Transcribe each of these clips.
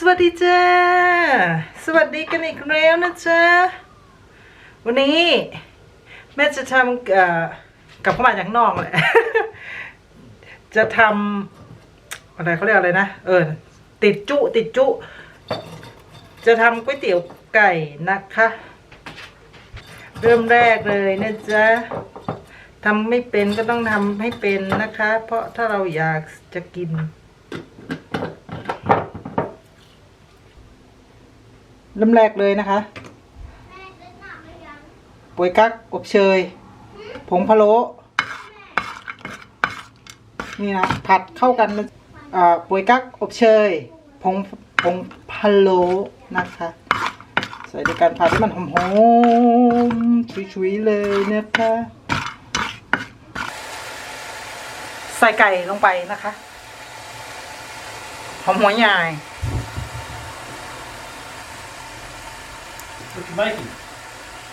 สวัสดีจ้า สวัสดีกันอีกแล้วนะจ๊ะ วันนี้แม่จะทำกับเข้ามาจากนอกแหละ จะทำอะไรเขาเรียกอะไรนะ เออ ติดจุ ติดจุ จะทำก๋วยเตี๋ยวไก่นะคะ เริ่มแรกเลยนะจ๊ะทำไม่เป็นก็ต้องทำให้เป็นนะคะ เพราะถ้าเราอยากจะกิน เริ่มแรกเลยนะคะปวยกั๊กอบเชย ผงพะโล้นี่นะผัดเข้ากันปวยกั๊กอบเชย ผงผงพะโล้นะคะ ใส่ในการผัดให้มันหอมๆชุยๆเลยนะคะใส่ไก่ลงไปนะคะหอมหัวใหญ่ What you making?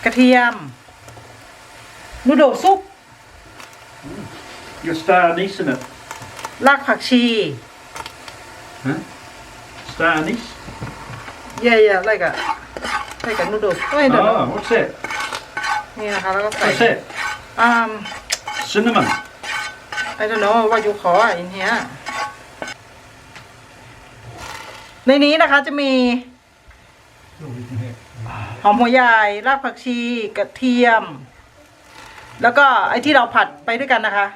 กระเทียม นูโดลซุป Your star anise in it. รากผักชี Huh? Star anise? เย่ๆอะไรกะอะไรกะนูโดลเอ้ยเดี๋ยว Oh, what's that? นี่นะคะแล้วก็ใส่ What's that? อ่า Cinnamon. I don't know what you call it in here ในนี้นะคะจะมีห อมหัวใหญ่รากผักชีกระเทียม แล้วก็ไอ้ที่เราผัดไปด้วยกันนะคะ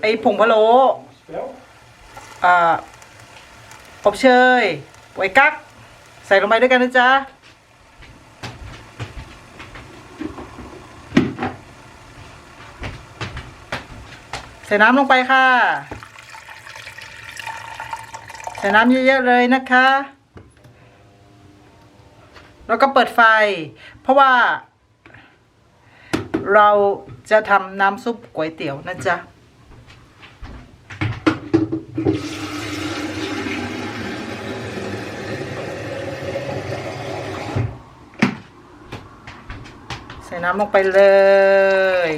ไอ้ผงพะโล้ Spell? อ่าอบเชยปวยกั๊กใส่ลงไปด้วยกันนะจ๊ะใส่น้ำลงไปค่ะ ใส่น้ำเยอะๆเลยนะคะ แล้วก็เปิดไฟ เพราะว่า เราจะทำน้ำซุปก๋วยเตี๋ยวนะจ๊ะใส่น้ำลงไปเลย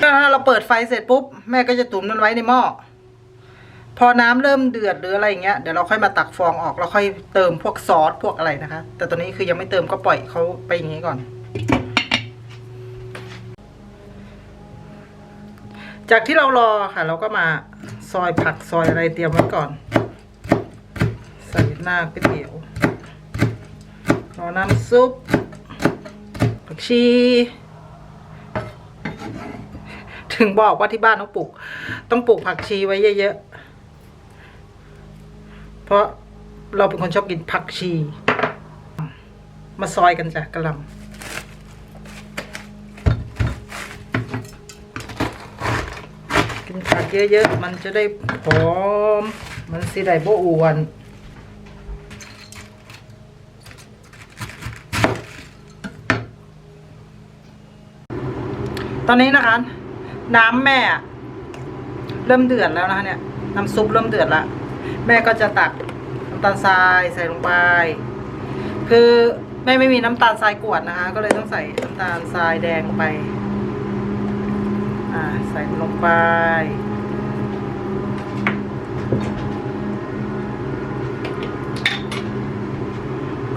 ถ้าเราเปิดไฟเสร็จปุ๊บ แม่ก็จะตุ๋นมันไว้ในหม้อ พอน้ำเริ่มเดือดหรืออะไรอย่างเงี้ยเดี๋ยวเราค่อยมาตักฟองออกแล้วค่อยเติมพวกซอสพวกอะไรนะคะ แต่ตอนนี้คือยังไม่เติมก็ปล่อยเขาไปอย่างนี้ก่อน จากที่เรารอค่ะ เราก็มาซอยผักซอยอะไรเตรียมไว้ก่อน ใส่หน้าก๋วยเตี๋ยวรอน้ำซุปผักชีถึงบอกว่าที่บ้านต้องปลูก ต้องปลูกผักชีไว้เยอะๆ เพราะเราเป็นคนชอบกินผักชี มาซอยกันจ้ะกระลำกินผักเยอะๆ มันจะได้หอม มันสิได้บ่อ้วน ตอนนี้นะคะ น้ำแม่ เริ่มเดือดแล้วนะคะเนี่ย น้ำซุปเริ่มเดือดแล้ว แม่ก็จะตักน้ำตาลทรายใส่ลงไป คือแม่ไม่มีน้ำตาลทรายกวดนะคะ ก็เลยต้องใส่น้ำตาลทรายแดงไป อ่าใส่ลงไป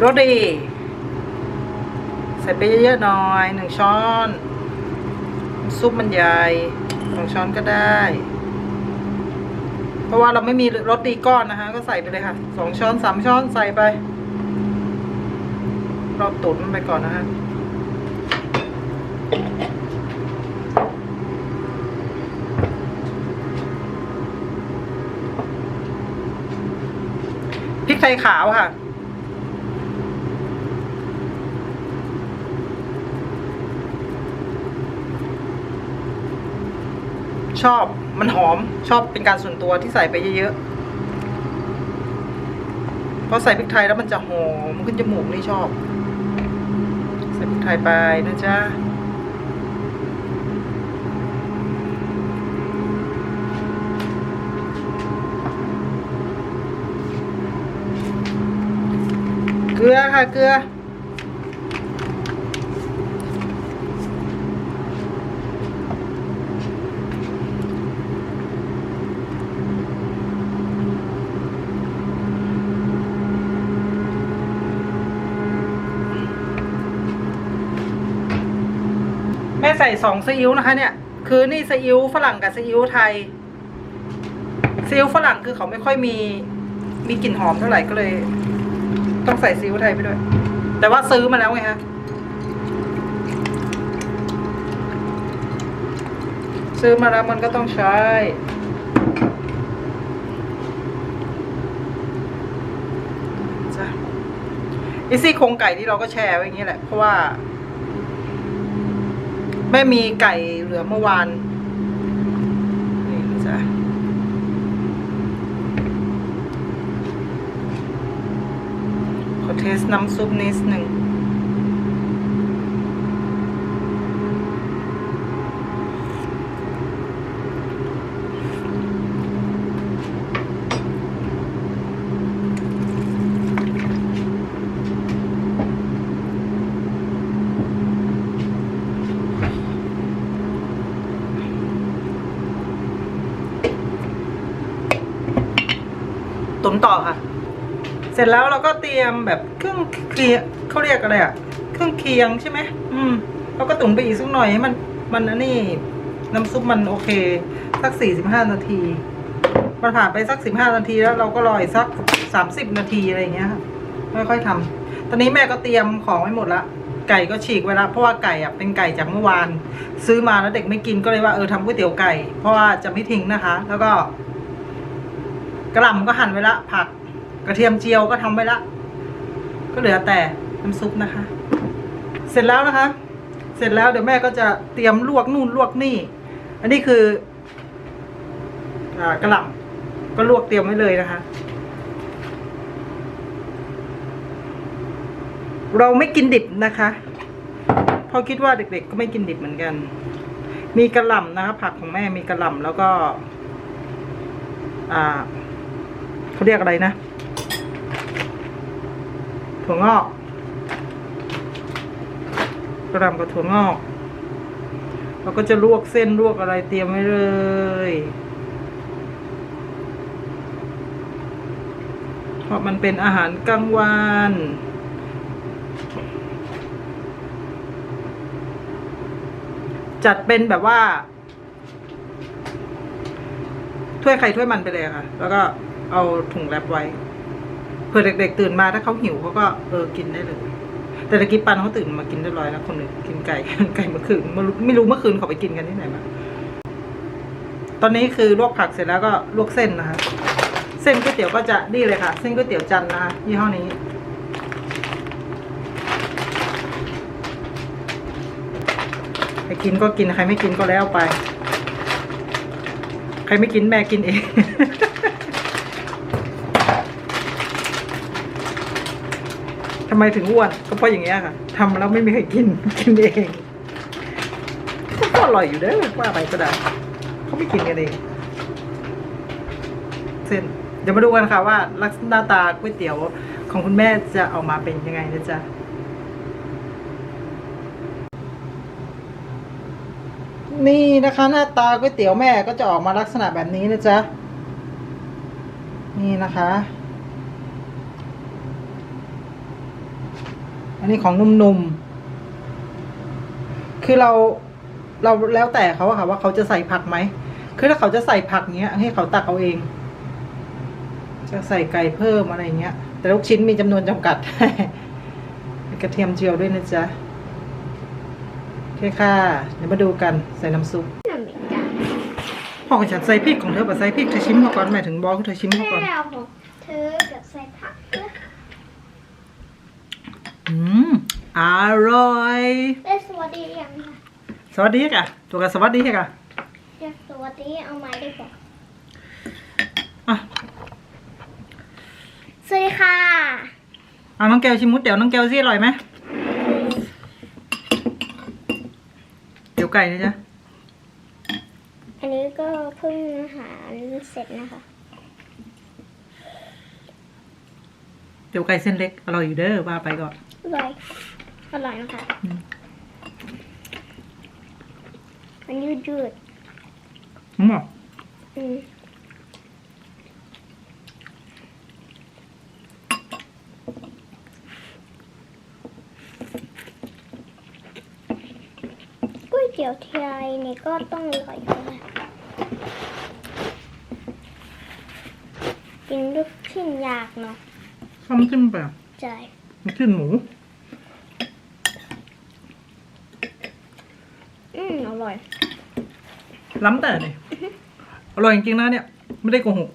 รสดีใส่ไปเยอะๆหน่อยหนึ่งช้อน ซุปมันใหญ่สองช้อนก็ได้ เพราะว่าเราไม่มีรสตีก้อนนะคะ ก็ใส่ไปเลยค่ะสองช้อนสามช้อนใส่ไปรอบตุ๋นมันไปก่อนนะคะพริกไทยขาวค่ะ ชอบมันหอมชอบเป็นการส่วนตัวที่ใส่ไปเยอะๆเพราะใส่พริกไทยแล้วมันจะหอมขึ้นจมูกนี่ชอบ ใส่พริกไทยไปนะจ๊ะเกลือค่ะเกลือ ใส่สองซีอิ๊วนะคะเนี่ย คือนี่ซีอิ๊วฝรั่งกับซีอิ๊วไทยซีอิ๊วฝรั่งคือเขาไม่ค่อยมี มีกลิ่นหอมเท่าไหร่ก็เลย ต้องใส่ซีอิ๊วไทยไปด้วย แต่ว่าซื้อมาแล้วไงฮะซื้อมาแล้วมันก็ต้องใช้จ้ะไอซี่โครงไก่ที่เราก็แชร์ไว้อย่างนี้แหละ เพราะว่า แม่มีไก่เหลือเมื่อวานนี่จ้ะขอเทสน้ำซุปนิดหนึ่ง ตุ๋นต่อค่ะ เสร็จแล้ว เตรียมแบบเครื่องเคียงเขาเรียกอะไรอะเครื่องเคียงใช่ไหมอืมเราก็ตุ๋นไปอีกสักหน่อยให้มันมันอันนี้น้ำซุปมันโอเค สักสี่สิบห้านาทีมันผ่านไปสักสิบห้านาทีแล้วเราก็รออีกสักสามสิบนาทีอะไรอย่างเงี้ยค่ะค่อยๆทำตอนนี้แม่ก็เตรียมของไว้หมดละไก่ก็ฉีกไว้ละเพราะว่าไก่อะเป็นไก่จากเมื่อวาน ซื้อมาแล้วเด็กไม่กินก็เลยว่าเออทำก๋วยเตี๋ยวไก่ เพราะว่าจะไม่ทิ้งนะคะ แล้วก็กระหล่ำก็หั่นไว้ละผัก กระเทียมเจียวก็ทำไว้ละ ก็เหลือแต่น้ำซุปนะคะ เสร็จแล้วนะคะ เสร็จแล้วเดี๋ยวแม่ก็จะเตรียมลวกนู่นลวกนี่ อันนี้คืออกระหล่ำก็ลวกเตรียมไว้เลยนะคะ เราไม่กินดิบนะคะเพราะคิดว่าเด็กๆก็ไม่กินดิบเหมือนกัน มีกระหล่ำนะคะผักของแม่มีกระหล่ำแล้วก็ อ่าเขาเรียกอะไรนะ ถั่วงอกกระหล่ำกับถั่วงอก เราก็จะลวกเส้นลวกอะไรเตรียมไว้เลยเพราะมันเป็นอาหารกลางวันจัดเป็นแบบว่า ถ้วยใครถ้วยมันไปเลยค่ะ แล้วก็เอาถุงแรปไว้ เผื่อเด็ก ๆ ตื่นมาถ้าเขาหิวเขาก็เออกินได้เลย แต่ตะกี้ปันเขาตื่นมากินเรียบร้อยแล้วคนหนึ่งกินไก่ไก่เมื่อคืนไม่รู้เมื่อคืนเขาไปกินกันที่ไหนมาตอนนี้คือลวกผักเสร็จแล้วก็ลวกเส้นนะคะเส้นก๋วยเตี๋ยวก็จะนี่เลยค่ะ เส้นก๋วยเตี๋ยวจันนะคะยี่ห้อนี้ ใครกินก็กินใครไม่กินก็แล้วไป ใครไม่กินแม่กินเอง ทำไมถึงอ้วนก็เพราะอย่างเงี้ยค่ะทำแล้วไม่มีใครกินกินเองก็อร่อยอยู่เด้อว่าไปก็ได้เขาไม่กินกันเองเส้นเดี๋ยวมาดูกันค่ะว่าลักษณะหน้าตาก๋วยเตี๋ยวของคุณแม่จะออกมาเป็นยังไงนะจ๊ะนี่นะคะหน้าตาก๋วยเตี๋ยวแม่ก็จะออกมาลักษณะแบบนี้นะจ๊ะนี่นะคะ อันนี้ของหนุ่มๆ คือเราเราแล้วแต่เขาอะค่ะว่าเขาจะใส่ผักไหม คือถ้าเขาจะใส่ผักเงี้ย ให้เขาตักเอาเอง จะใส่ไก่เพิ่มอะไรเงี้ย แต่ลูกชิ้นมีจำนวนจำกัด กระเทียมเจียวด้วยนะจ๊ะโอเคค่ะ เดี๋ยวมาดูกันใส่น้ำซุปพ่อของฉันใส่พริกของเธอแบบใส่พริกเธอชิมมาก่อนแม่ถึงบอกเธอชิมมาก่อน แม่ของเธอกับใส่ผัก อืมอร่อยเอ้ยสวัสดียังค่ะสวัสดีค่ะตัวกันสวัสดีค่ะอยากสวัสดีเอาไม้ได้ก่อนอะสวัสดีค่ะเอาน้องแก้วชิมมุดเดี๋ยวน้องแก้วสิอร่อยไหมเดี๋ยวไก่นะจ๊ะอันนี้ก็เพิ่งอาหารเสร็จนะคะเดี๋ยวไก่เส้นเล็กอร่อยอยู่เด้อว่าไปก่อน อร่อยอร่อยนะคะอืมมันยืดยืดอืมๆอืมก๋วยเตี๋ยวตี๋ยวทีไรนี่ก็ต้องอร่อยอยู่แล้วกินลูกชิ้นยากเนาะซ้ำจิ้มแบบใจมันขึ้นหมู อืมอร่อย ล้ำแต่นี่อร่อยจริงๆนะเนี่ย ไม่ได้โกหก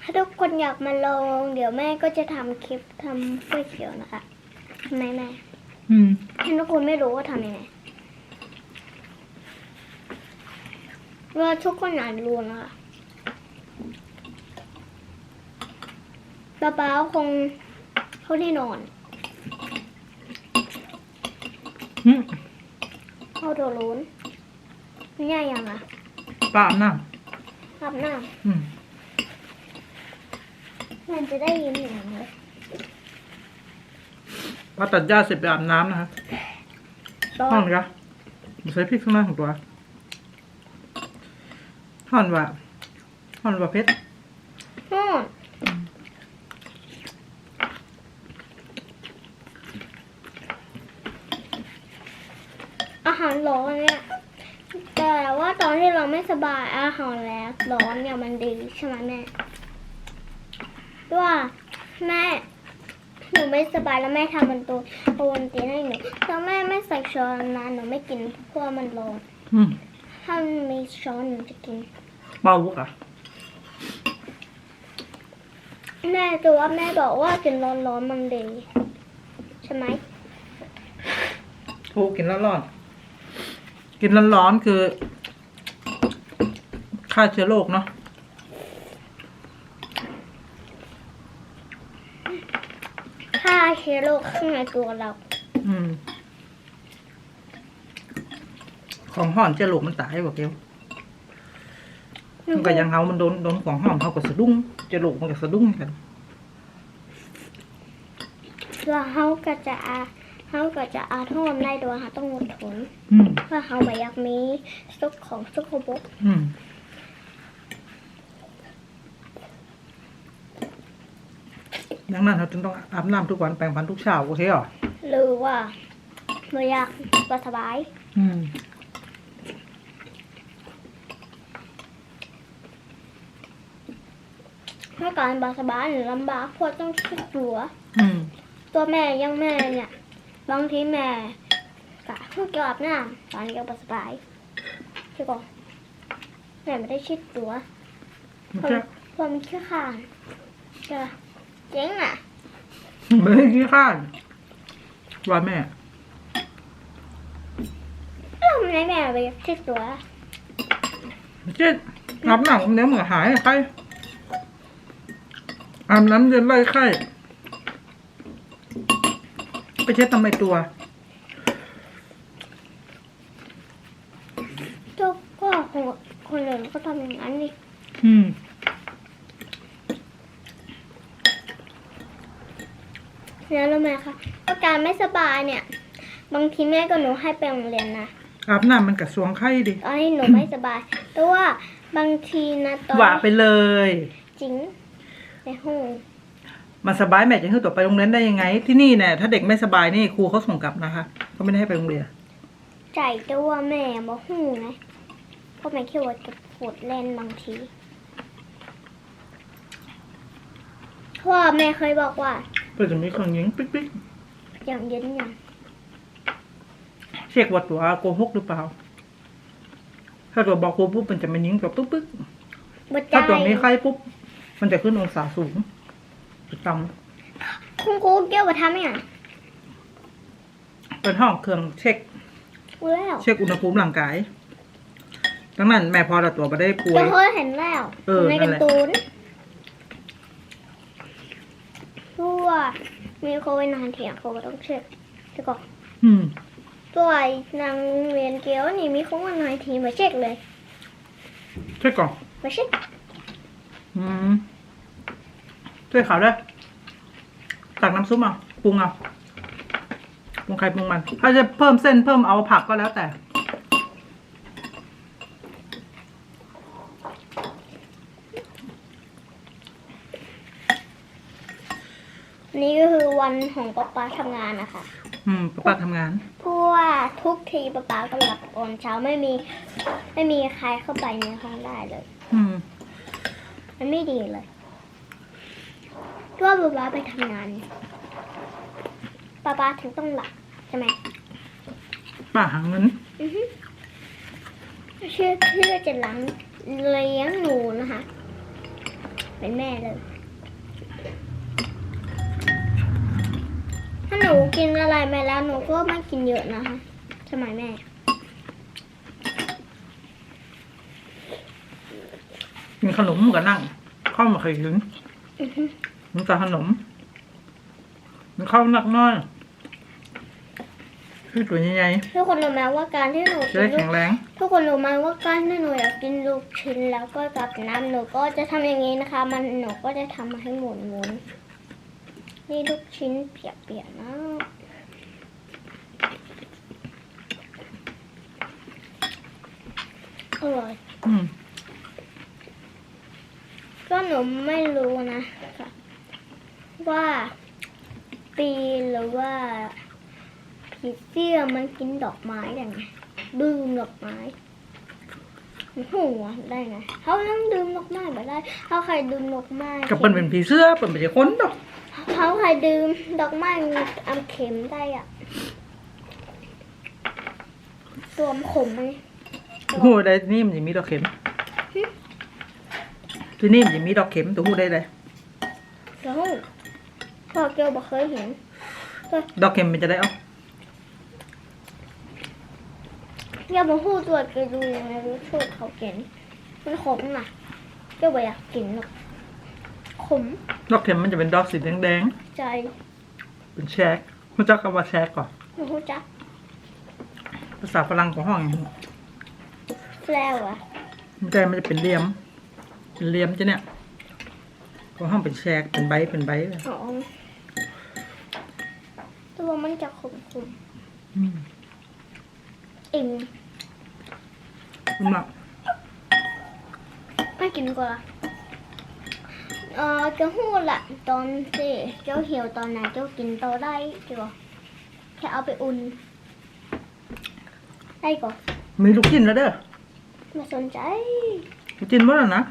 ถ้าทุกคนอยากมาลอง เดี๋ยวแม่ก็จะทำคลิปทำก๋วยเตี๋ยวนะคะทำไมแม่อืมถ้าทุกคนไม่รู้ว่าทำยังไงว่าทุกคนอ่านรู้นะคะป๊าป๊าคงเขาที่นอน อืม เข้าตัวร้นง่ายยังอะปลาอาบน้อาบน้ำอืมำมันจะได้ยินอย่างเลยปลาตัดหญ้าเสร็จไปอาบน้ำนะคะร้อห่อนนกะใส่พริกข้างหน้าของตัวห่อนว่าห่อนว่าเพชรร้อนอาหา รร้อนเนี่ยแต่ว่าตอนที่เราไม่สบายอาหารแล้วร้อนเนี่ยมันดีใช่ไหมแม่ด้วยว่าแม่หนูไม่สบายแล้วแม่ทำมันตัวโอนตีนให้หนูแล้วแม่ไม่ใส่ช้อนนะหนูไม่กินเพราะว่ามันร้อนอืมถ้ามันมีช้อนหนูจะกินเบาลูกอะแม่แต่ว่าแม่บอกว่ากินร้อนๆมันดีใช่ไหมถูกกินร้อนๆ กินร้อนๆคือฆ่าเชื้อโรคเนาะฆ่าเชื้อโรคข้างในตัวเรา อืม ของห่อนเชื้อโรคมันตายบอกเกียวมันก็ยังเฮามันโดนโดนของห่อนเขาก็สะดุ้งเชื้อโรคมันก็สะดุ้งกันว่าเขาก็จะอา เขาก็จะอาโทษได้โดยเขาต้องอดทนอืมเพราะเขาไม่อยากมีสุขของสุขภพอืมดังนั้นเราจึงต้องอาบน้ำทุกวันแปรงฟันทุกเช้าโอเคเหรอหรือว่าไม่อยากบ่สบาย อืมเมื่อการบ่สบายหรือลำบากเพราะต้องคิดตัว อืม ตัวแม่อยังแม่เนี่ย บางทีแม่กะเพิ่งเกี่ยวอาบน้ำตอนเกี่ยวบ่สบายใช่ก่อนแม่ไม่ได้ชิดตัวมันผมจะผมขี้ขลาดจะเจ๊งอะไม่ได้ขี้ข้านว่าแม่แล้วทำไมแม่ไปชิดตัวเจ็ดอาบน้ำเนื้อเหมือนหายไข้อาบน้ำเย็นไล่ไข้ ไปเช็ดทำไมตัวก็ก็คนคนอื่นก็ทำอย่างนั้นดิอืมแล้วรู้ไหมคะว่าการไม่สบายเนี่ย บางทีแม่ก็หนูให้ไปโรงเรียนนะอาบน้ำมันกระสวงไข้ดิตอนที่หนูไม่สบาย แต่ว่าบางทีนะตอนว่าไปเลย จริงในห้อง มันสบายแม่จะให้ตัวไปโรงเรียนได้ยังไง ที่นี่เนี่ยถ้าเด็กไม่สบายนี่ครูเขาส่งกลับนะคะเขาไม่ได้ให้ไปโรงเรียนใจแต่ว่าแม่บอกหูไงเพราะแม่คิดว่าจะปวดเล่นบางทีเพราะว่าแม่เคยบอกว่าเพื่อจะมีเครื่องยิงปิ๊กปิ๊กอย่างเย็นอย่างเช็คว่าตัวโกหกหรือเปล่า ถ้าตัวบอกครูปุ๊บมันจะไม่ยิงกับปุ๊บปุ๊บบัดใจถ้าตัวมีไข้ปุ๊บ มันจะขึ้นองศาสูง จุดต่คุณครูเกี่ยวกับทำยังไงำเป็นห้องเครื่องเช็ครู้แล้วเช็คอุณหภูมิร่างกายดังนั้นแม่พอเราตัวไม่ได้ป่วก็ย เคยเห็นแล้วเออในนั่กานแหละร์ตูนรู้ว่ามีโควิดนานเถียงเขาก็ต้องเช็คเดี๋ยวก่อนอืมตัวนางเรียนเกียวนี่มีโควิดนานทีมาเช็คเลยเช็คก่อนมาเช็คอืม ช่วยเขาด้วยตักน้ำซุปเอาปรุงเอาปรุงใครปรุงมัน ถ้าจะเพิ่มเส้นเพิ่มเอาผักก็แล้วแต่ นี่ก็คือวันของป๊าป๊าทำงานนะคะ อืมป้าป้าทำงาน เพราะว่าทุกทีป๊าป๊าก็หลับตอนเช้าไม่มี ไม่มีใครเข้าไปในห้องได้เลย อืม มันไม่ดีเลยเพราะ ว่าป๊าป๊าไปทำงานป๊าป๊าถึงต้องหลับใช่ไหมป้าหาเงินอือฮึเชื่อเพื่อจะล้างเลี้ยงหนูนะคะ เป็นแม่เลย ถ้าหนูกินอะไรไปแล้วหนูก็ไม่กินเยอะนะคะใช่ไหมแม่กินขนมก็นั่งข้าวมาเคยถึง อือฮึ มันกับขนม มันข้าวหนักน้อยคือตัวใหญ่ทุกคนรู้ไหมว่าการที่หนูๆจะกิได้นลูแข็กงแรง ทุกคนรู้ไหมว่าการที่หนูอยากกินลูกชิ้นแล้วก็กับน้ำหนูก็จะทำอย่างนี้นะคะ มันหนูก็จะทำให้หมุนหมุนๆนี่ลูกชิ้นเปียกๆนะอร่อย อืมก็หนูไม่รู้นะค่ะ ว่าปีหรือว่าผีเสื้อมันกินดอกไม้ได้ไงดื่มดอกไม้หัวได้ไงเขาต้องดื่มดอกไม้ไม่ได้เขาใครดื่มดอกไม้กับเปิ้นเป็นผีเสื้อเปิ้นไม่ใช่คนดอกเขาใครดื่มดอกไม้มีอำเข็มได้อะตัวมนขมไหมหูได้นี่มันจะมีดอกเข็มที่นี่มันจะมีดอกเข็มตัวหูได้เลยแล้ว พ่อเกียวบอกเคยเห็น ดอกเข็มมันจะได้เอาอย่ามาพูดตัวเกยดูยังไงรู้สูตรเขากินมันขมน่ะเจ้าบ่อยากกินหรอกขมดอกเข็มมันจะเป็นดอกสีแดงใจๆ เป็นแชกมันจะคำว่าแชกก่อน หนูจักภาษาฝรั่งของห้องอย่างนี้แฟลวอะมันจะมันจะเป็นเหลี่ยม เป็นเหลี่ยมจ้ะเนี่ยของห้องเป็นแชกเป็นใบ เป็นใบเลยหอ มตัวมันจะขมขมอืมๆอิ่มคุณหมักไม่กินกว่าเออจะหู้ละตอนที่เจ้าเหี่ยวตอนไหนเจ้ากินโตได้จ้ะแค่เอาไปอุ่น ได้ก่อนมีลูกชิ้นแล้วเด้อไม่สนใจลูกชิ้นบ่ล่ะนะ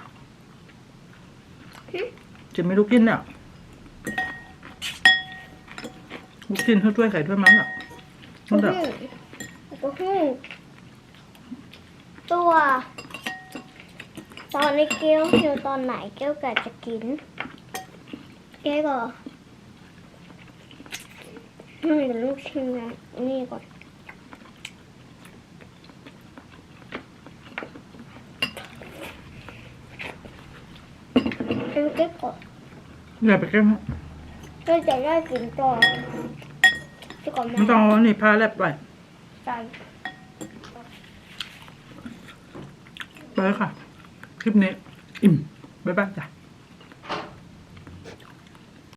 จะมีลูกชิ้นเนี่ยลู กชิ้นเขาช่วยไข่ด้วยมั้งอะมันแบบก็หูตัวตอนนี้เกี้ยวเหี่ยวตอนไหนเกี้ยวกะจะกิน เกี้ยวก็นี่เป็นลูกชิ้นนะนี่ก่อนเป็นเก๊กก่อนอย่าไปแกล้ง ก็จะได้กินต่อที่ก่อนมันต้องเอานี่ผ้าแลบไว้ใจไปแล้วค่ะ คลิปนี้ อิ่ม บ๊ายบายจ้ะ